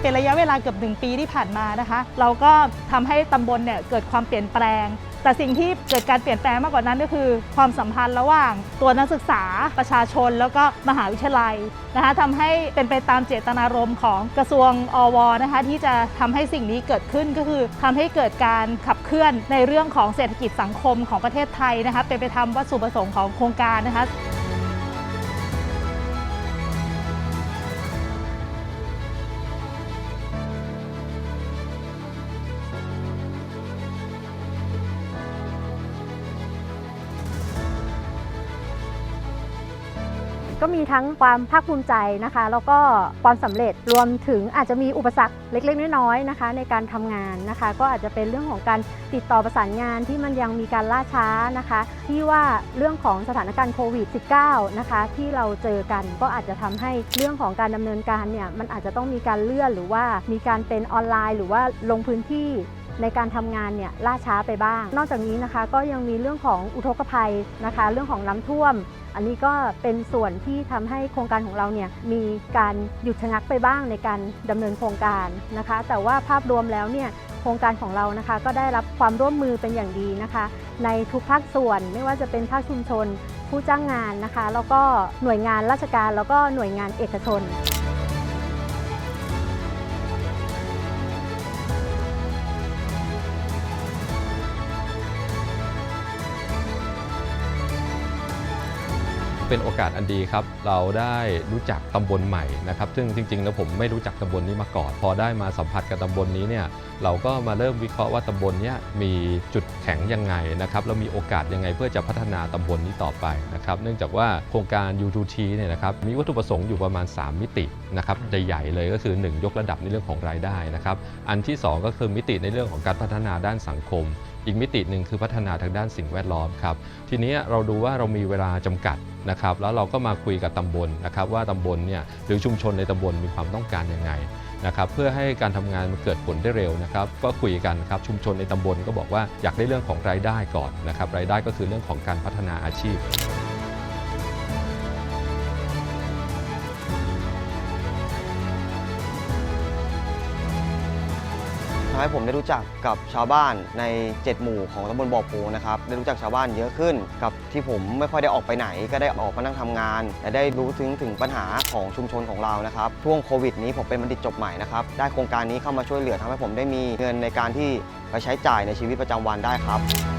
เป็นระยะเวลาเกือบหนึ่งปีที่ผ่านมานะคะ เราก็ทำให้ตำบลเนี่ยเกิดความเปลี่ยนแปลง แต่สิ่งที่เกิดการเปลี่ยนแปลงมากกว่านั้นก็คือ ความสัมพันธ์ระหว่างตัวนักศึกษาประชาชน แล้วก็มหาวิทยาลัยนะคะทำให้เป็นไปตามเจตนารมณ์ของกระทรวงอวนะคะที่จะทำให้สิ่งนี้เกิดขึ้นก็คือทำให้เกิดการขับเคลื่อนในเรื่องของเศรษฐกิจสังคมของประเทศไทยนะคะเป็นไปตามวัตถุประสงค์ของโครงการนะคะ ก็มีทั้งความภาคภูมิใจนะคะ แล้วก็ความสำเร็จรวมถึงอาจจะมีอุปสรรคเล็กๆน้อยๆนะคะ ในการทำงานนะคะ ก็อาจจะเป็นเรื่องของการติดต่อประสานงานที่มันยังมีการล่าช้านะคะ ที่ว่าเรื่องของสถานการณ์โควิด -19 นะคะ ที่เราเจอกันก็อาจจะทำให้เรื่องของการดำเนินการเนี่ยมันอาจจะต้องมีการเลื่อนหรือว่ามีการเป็นออนไลน์ หรือว่าลงพื้นที่ ในการทำงานเนี่ยล่าช้าไปบ้าง นอกจากนี้นะคะก็ยังมีเรื่องของอุทกภัยนะคะ เรื่องของน้ำท่วม อันนี้ก็เป็นส่วนที่ทำให้โครงการของเราเนี่ยมีการหยุดชะงักไปบ้างในการดำเนินโครงการนะคะ แต่ว่าภาพรวมแล้วเนี่ยโครงการของเรานะคะ ก็ได้รับความร่วมมือเป็นอย่างดีนะคะ ในทุกภาคส่วนไม่ว่าจะเป็นภาคชุมชน ผู้จ้างงานนะคะ แล้วก็หน่วยงานราชการแล้วก็หน่วยงานเอกชน เป็นโอกาสอันดีครับ เราได้รู้จักตำบลใหม่นะครับ ซึ่งจริงๆแล้วผมไม่รู้จักตำบลนี้มาก่อน พอได้มาสัมผัสกับตำบลนี้เนี่ย เราก็มาเริ่มวิเคราะห์ว่าตำบลนี้มีจุดแข็งยังไงนะครับ แล้วมีโอกาสยังไงเพื่อจะพัฒนาตำบลนี้ต่อไปนะครับ เนื่องจากว่าโครงการ U2T เนี่ยนะครับ มีวัตถุประสงค์อยู่ประมาณ 3 มิตินะครับใหญ่ๆเลยก็คือ 1 ยกระดับในเรื่องของรายได้นะครับ อันที่ 2 ก็คือมิติในเรื่องของการพัฒนาด้านสังคมอีกมิติหนึ่งคือพัฒนาทางด้านสิ่งแวดล้อมครับ ทีนี้เราดูว่าเรามีเวลาจำกัดนะครับ แล้วเราก็มาคุยกับตำบลนะครับ ว่าตำบลเนี่ยหรือชุมชนในตำบลมีความต้องการยังไงนะครับเพื่อให้การทำงานมันเกิดผลได้เร็วนะครับ ก็คุยกันครับชุมชนในตำบลก็บอกว่าอยากได้เรื่องของรายได้ก่อนนะครับรายได้ก็คือเรื่องของการพัฒนาอาชีพำให้ผมได้รู้จักกับชาวบ้านใน 7 หมู่ของตำบลบ่อโพนะครับได้รู้จักชาวบ้านเยอะขึ้น กับที่ผมไม่ค่อยได้ออกไปไหน ก็ได้ออกมานั่งทำงาน และได้รู้ถึงถึงปัญหาของชุมชนของเรานะครับช่วงโควิดนี้ผมเป็นบัณฑิตจบใหม่นะครับได้โครงการนี้เข้ามาช่วยเหลือทำให้ผมได้มีเงินในการที่ไปใช้จ่ายในชีวิตประจำวันได้ครับ